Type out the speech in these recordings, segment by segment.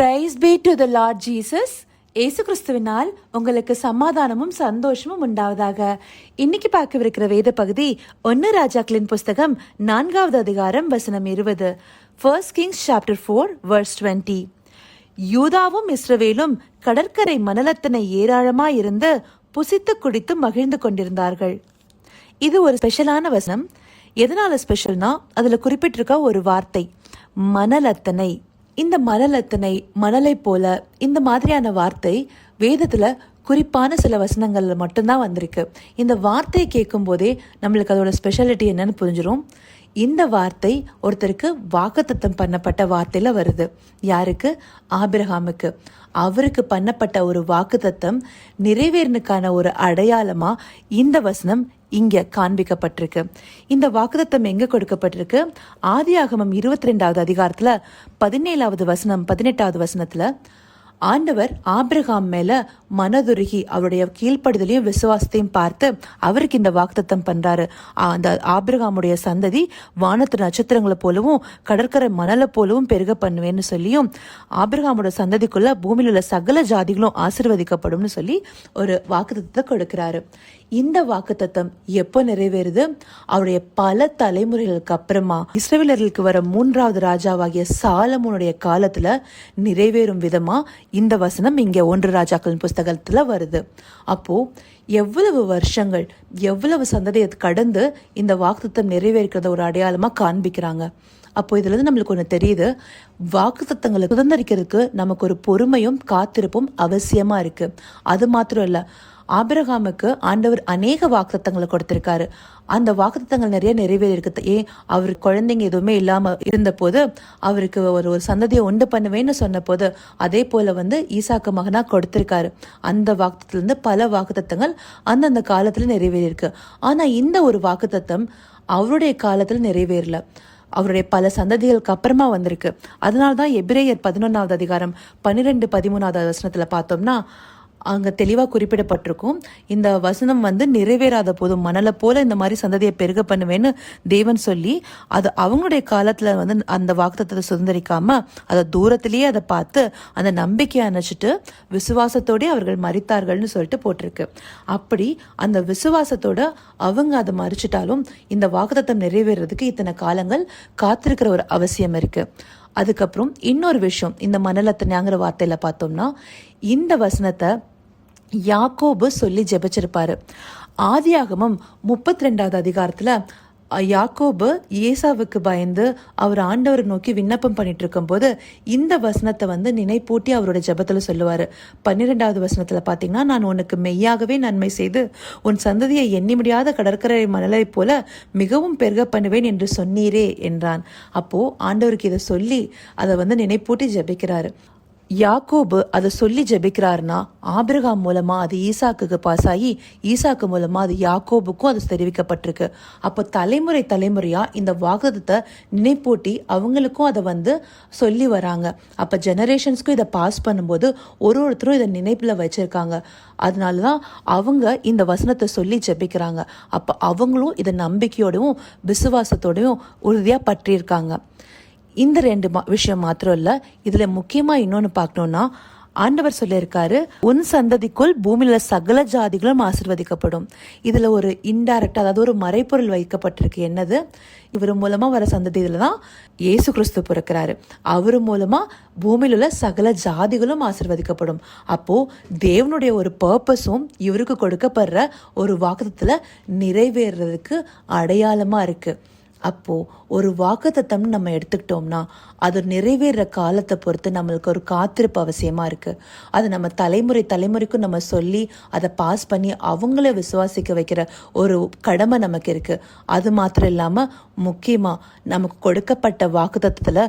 Praise be to the Lord Jesus இயேசு கிறிஸ்துவினால் உங்களுக்கு சமாதானமும் சந்தோஷமும் உண்டாவதாக. இன்னைக்கு பார்க்கவிருக்கிற வேத பகுதி ஒன்னு ராஜாக்களின் புஸ்தகம் நான்காவது அதிகாரம் வசனம் இருபது. First Kings chapter four verse twenty யூதாவும் இஸ்ரவேலும் கடற்கரை மணலத்தனை ஏராளமாக இருந்து புசித்து குடித்து மகிழ்ந்து கொண்டிருந்தார்கள். இது ஒரு ஸ்பெஷலான வசனம். எதனால ஸ்பெஷல்னா அதுல குறிப்பிட்டிருக்க ஒரு வார்த்தை. மணலத்தனை. இந்த மணலத்தனை மணலை போல இந்த மாதிரியான வார்த்தை வேதத்தில் குறிப்பான சில வசனங்களில் மட்டும்தான் வந்திருக்கு. இந்த வார்த்தையை கேட்கும் போதே நம்மளுக்கு அதோட ஸ்பெஷாலிட்டி என்னன்னு புரிஞ்சிடும் இந்த வார்த்தை ஒருத்தருக்கு வாக்குத்தத்தம் பண்ணப்பட்ட வார்த்தையில் வருது. யாருக்கு? ஆபிரகாமுக்கு. அவருக்கு பண்ணப்பட்ட ஒரு வாக்குத்தத்தம் நிறைவேறனுக்கான ஒரு அடையாளமாக இந்த வசனம் இங்கே காண்பிக்கப்பட்டிருக்கு. இந்த வாக்குத்தத்தம் எங்கே கொடுக்கப்பட்டிருக்கு? ஆதி ஆகமம் இருபத்தி ரெண்டாவது அதிகாரத்தில் பதினேழாவது வசனம் பதினெட்டாவது வசனத்தில் ஆண்டவர் ஆபிரகாம் மேல மனதுருகி அவருடைய கீழ்ப்படுதலையும் விசுவாசத்தையும் பார்த்து அவருக்கு இந்த வாக்குத்தத்தம் பண்றாரு. அந்த ஆபிரகாமுடைய சந்ததி வானத்து நட்சத்திரங்களை போலவும் கடற்கரை மணலை போலவும் பெருக பண்ணுவேன்னு சொல்லியும் ஆபிரகாமோட சந்ததிக்குள்ள பூமியில் உள்ள சகல ஜாதிகளும் ஆசிர்வதிக்கப்படும்னு சொல்லி ஒரு வாக்குத்தத்தை கொடுக்கிறாரு. இந்த வாக்குத்தத்தம் எப்போ நிறைவேறுது? அவருடைய பல தலைமுறைகளுக்கு அப்புறமா இஸ்ரேலர்களுக்கு வர மூன்றாவது ராஜாவாகிய சாலமோனுடைய காலத்துல நிறைவேறும் விதமா இந்த வசனம் இங்கே ஒன்று ராஜாக்களின் புஸ்தகத்தில் வருது. அப்போது எவ்வளவு வருஷங்கள் எவ்வளவு சந்ததியை கடந்து இந்த வாக்குத்தம் நிறைவேற்கிறத ஒரு அடையாளமாக காண்பிக்கிறாங்க. அப்போ இதுலேருந்து நம்மளுக்கு ஒன்று தெரியுது. வாக்குத்தத்தங்களை சுதந்திரிக்கிறதுக்கு நமக்கு ஒரு பொறுமையும் காத்திருப்பும் அவசியமாக இருக்குது அது மாத்திரம் இல்லை ஆபிரகாமுக்கு ஆண்டவர் அநேக வாக்குத்தங்களை கொடுத்திருக்காரு. அந்த வாக்குத்தங்கள் நிறைய நிறைவேறிருக்கு ஏன் அவர் குழந்தைங்க எதுவுமே இல்லாம இருந்த போது அவருக்கு ஒரு ஒரு சந்ததியை உண்டு பண்ணுவேன்னு சொன்ன போது அதே போல வந்து ஈசாக்கு மகனா கொடுத்திருக்காரு. அந்த வாக்குத்திலிருந்து பல வாக்குத்தத்தங்கள் அந்தந்த காலத்துல நிறைவேறியிருக்கு. ஆனா இந்த ஒரு வாக்குத்தத்தம் அவருடைய காலத்துல நிறைவேறல. அவருடைய பல சந்ததிகளுக்கு அப்புறமா வந்திருக்கு. அதனால தான் எபிரேயர் பதினொன்றாவது அதிகாரம் பன்னிரெண்டு பதிமூணாவது வசனத்தில் பார்த்தோம்னா அங்கே தெளிவாக குறிப்பிடப்பட்டிருக்கும். இந்த வசனம் வந்து நிறைவேறாத போதும் மணலை போல இந்த மாதிரி சந்ததியை பெருக பண்ணுவேன்னு தேவன் சொல்லி அது அவங்களுடைய காலத்தில் வந்து அந்த வாக்குத்தத்தை சுதந்திரிக்காம அதை தூரத்திலேயே அதை பார்த்து அந்த நம்பிக்கையை அணைச்சிட்டு விசுவாசத்தோடே அவர்கள் மறித்தார்கள்னு சொல்லிட்டு போட்டிருக்கு. அப்படி அந்த விசுவாசத்தோட அவங்க அதை மறிச்சிட்டாலும் இந்த வாக்குத்தத்தம் நிறைவேறதுக்கு இத்தனை காலங்கள் காத்திருக்கிற ஒரு அவசியம் இருக்கு. அதுக்கப்புறம் இன்னொரு விஷயம் இந்த மணலத்தனையாங்கிற வார்த்தையில் பார்த்தோம்னா இந்த வசனத்தை யாக்கோபு சொல்லி ஜெபிச்சிருப்பாரு. ஆதியாகமம் முப்பத்தி ரெண்டாவது அதிகாரத்துல யாக்கோபு ஏசாவுக்கு பயந்து அவர் ஆண்டவரை நோக்கி விண்ணப்பம் பண்ணிட்டு இருக்கும்போது இந்த வசனத்தை வந்து நினைப்பூட்டி அவரோட ஜபத்தில் சொல்லுவார். பன்னிரெண்டாவது வசனத்தில் பார்த்தீங்கன்னா நான் உனக்கு மெய்யாகவே நன்மை செய்து உன் சந்ததியை எண்ணி முடியாத கடற்கரை மணலை போல மிகவும் பெருக பண்ணுவேன் என்று சொன்னீரே என்றான். அப்போ ஆண்டவருக்கு இதை சொல்லி அதை வந்து நினைப்பூட்டி ஜபிக்கிறாரு. யாக்கோபு அதை சொல்லி ஜெபிக்கிறாருன்னா ஆபிரகாம் மூலமாக அது ஈசாக்குக்கு பாஸ் ஆகி ஈசாக்கு மூலமாக அது யாக்கோபுக்கும் அது தெரிவிக்கப்பட்டிருக்கு. அப்போ தலைமுறை தலைமுறையாக இந்த வாகதத்தை நினைப்பூட்டி அவங்களுக்கும் அதை வந்து சொல்லி வராங்க. அப்போ ஜெனரேஷன்ஸ்க்கும் இதை பாஸ் பண்ணும்போது ஒரு ஒருத்தரும் இதை நினைப்பில் வச்சுருக்காங்க. அதனால தான் அவங்க இந்த வசனத்தை சொல்லி ஜெபிக்கிறாங்க. அப்போ அவங்களும் இதை நம்பிக்கையோடவும் விசுவாசத்தோடவும் உறுதியாக பற்றியிருக்காங்க. இந்த ரெண்டு மா- விஷயம் மாத்திரம் இல்லை இதில் முக்கியமாக இன்னொன்று பார்க்கணும்னா ஆண்டவர் சொல்லியிருக்காரு உன் சந்ததிக்குள் பூமியில சகல ஜாதிகளும் ஆசிர்வதிக்கப்படும். இதுல ஒரு இன்டைரக்ட் அதாவது ஒரு மறைப்பொருள் வைக்கப்பட்டிருக்கு. என்னது? இவர் மூலமா வர சந்ததியில தான் இயேசு கிறிஸ்து பிறக்கிறாரு. அவர் மூலமா பூமியில் உள்ள சகல ஜாதிகளும் ஆசிர்வதிக்கப்படும். அப்போ தேவனுடைய ஒரு பர்பஸும் இவருக்கு கொடுக்கப்படுற ஒரு வாக்குத்தத்துல நிறைவேறதுக்கு அடையாளமா இருக்கு. அப்போது ஒரு வாக்குத்தத்தம் நம்ம எடுத்துக்கிட்டோம்னா அது நிறைவேற காலத்தை பொறுத்து நம்மளுக்கு ஒரு காத்திருப்பு அவசியமாக இருக்குது அது நம்ம தலைமுறை தலைமுறைக்கும் நம்ம சொல்லி அதை பாஸ் பண்ணி அவங்கள விசுவாசிக்க வைக்கிற ஒரு கடமை நமக்கு இருக்குது அது மாத்திரம் இல்லாமல் முக்கியமாக நமக்கு கொடுக்கப்பட்ட வாக்குத்தத்தத்துல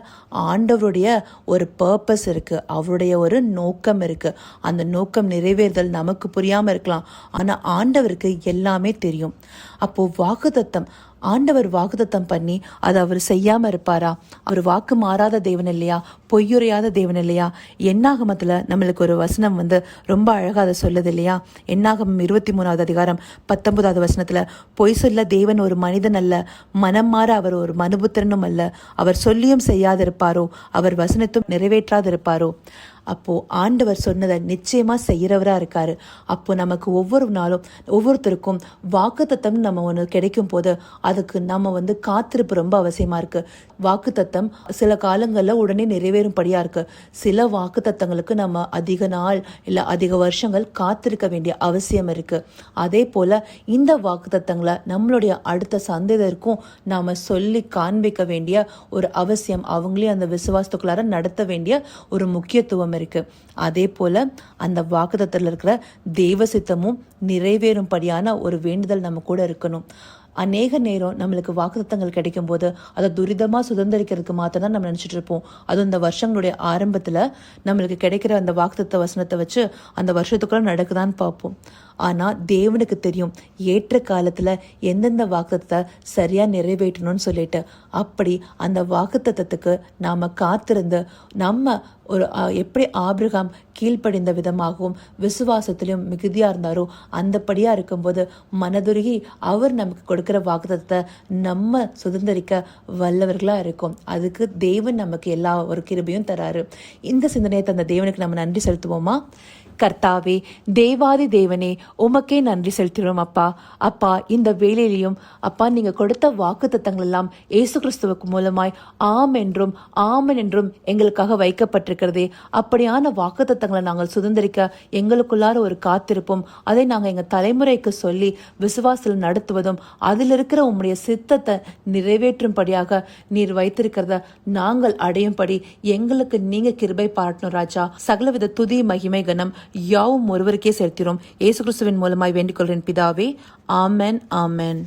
ஆண்டவருடைய ஒரு பர்பஸ் இருக்குது அவருடைய ஒரு நோக்கம் இருக்குது அந்த நோக்கம் நிறைவேறுதல் நமக்கு புரியாமல் இருக்கலாம். ஆனால் ஆண்டவருக்கு எல்லாமே தெரியும். அப்போது வாக்குத்தத்தம் ஆண்டவர் வாக்குதத்தம் பண்ணி அதை அவர் செய்யாமல் இருப்பாரா? அவர் வாக்கு மாறாத தேவன் இல்லையா? பொய்யுரையாத தேவன் இல்லையா? என்னாகமத்தில் நம்மளுக்கு ஒரு வசனம் வந்து ரொம்ப அழகா அதை சொல்லுது இல்லையா? என்னாகமம் இருபத்தி மூணாவது அதிகாரம் பத்தொன்பதாவது வசனத்தில் பொய் சொல்ல தேவன் ஒரு மனிதன் அல்ல மனம் மாற அவர் ஒரு மனுபுத்திரனும் அல்ல. அவர் சொல்லியும் செய்யாதிருப்பாரோ? அவர் வசனத்தும் நிறைவேற்றாதிருப்பாரோ? அப்போது ஆண்டவர் சொன்னதை நிச்சயமாக செய்கிறவராக இருக்கார். அப்போ நமக்கு ஒவ்வொரு நாளும் ஒவ்வொருத்தருக்கும் வாக்குத்தத்தம் நம்ம ஒன்று கிடைக்கும் போது அதுக்கு நம்ம வந்து காத்திருப்பு ரொம்ப அவசியமாக இருக்குது வாக்குத்தத்தம் சில காலங்களில் உடனே நிறைவேறும்படியாக இருக்குது சில வாக்குத்தத்தங்களுக்கு நம்ம அதிக நாள் இல்லை அதிக வருஷங்கள் காத்திருக்க வேண்டிய அவசியம் இருக்குது அதே போல் இந்த வாக்குத்தத்தங்களை நம்மளுடைய அடுத்த சந்ததியருக்கும் நாம் சொல்லி காண்பிக்க வேண்டிய ஒரு அவசியம் அவங்களே அந்த விசுவாசத்துக்குள்ளார நடத்த வேண்டிய ஒரு முக்கியத்துவம் இருக்கு. அதே போல அந்த வாக்குதத்தில் இருக்கிற தெய்வ சித்தமும் நிறைவேறும்படியான ஒரு வேண்டுதல் நம்ம கூட இருக்கணும். அநேக நேரம் நம்மளுக்கு வாக்குத்தங்கள் கிடைக்கும் போது அதை துரிதமாக சுதந்திரிக்கிறதுக்கு மாத்திரம் தான் நம்ம நினச்சிட்டு இருப்போம். அதுவும் இந்த வருஷங்களுடைய ஆரம்பத்தில் நம்மளுக்கு கிடைக்கிற அந்த வாக்குத்தத்த வசனத்தை வச்சு அந்த வருஷத்துக்குள்ள நடக்குதான்னு பார்ப்போம். ஆனால் தேவனுக்கு தெரியும் ஏற்ற காலத்தில் எந்தெந்த வாக்குத்தத்தை சரியாக நிறைவேற்றணும்னு சொல்லிட்டு. அப்படி அந்த வாக்குத்தத்துக்கு நாம் காத்திருந்து நம்ம ஒரு எப்படி ஆபிரகாம் கீழ்ப்படிந்த விதமாகவும் விசுவாசத்திலையும் மிகுதியாக இருந்தாரோ அந்தபடியாக இருக்கும்போது மனதுருகி அவர் நமக்கு கொடுக்குற வாக்குத்தத்தை நம்ம சுதந்திரிக்க வல்லவர்களாக இருக்கும். அதுக்கு தேவன் நமக்கு எல்லா ஒரு கிருபையும் தராரு. இந்த சிந்தனையை தந்த தேவனுக்கு நம்ம நன்றி செலுத்துவோமா? கர்த்தாவே தேவாதி தேவனே உமக்கே நன்றி செலுத்துகிறோம் அப்பா. அப்பா இந்த வேலையிலையும் அப்பா நீங்க கொடுத்த வாக்கு எல்லாம் இயேசு கிறிஸ்துவுக்கு மூலமாய் ஆம் என்றும் ஆமன் என்றும் எங்களுக்காக வைக்கப்பட்டிருக்கிறதே. அப்படியான வாக்கு தத்தங்களை நாங்கள் சுதந்திரிக்க எங்களுக்குள்ளார ஒரு காத்திருப்போம். அதை நாங்கள் எங்க தலைமுறைக்கு சொல்லி விசுவாசத்தில் நடத்துவதும் அதில் இருக்கிற உம்முடைய சித்தத்தை நிறைவேற்றும்படியாக நீர் வைத்திருக்கிறத நாங்கள் அடையும்படி எங்களுக்கு நீங்க கிருபை பாராட்டணும் ராஜா. சகலவித துதி மகிமை கனம். யாவும் ஒருவருக்கே செலுத்திறோம் இயேசு கிறிஸ்துவின் மூலமாய் வேண்டிக் கொள்கிறேன் பிதாவே. ஆமென் ஆமென்.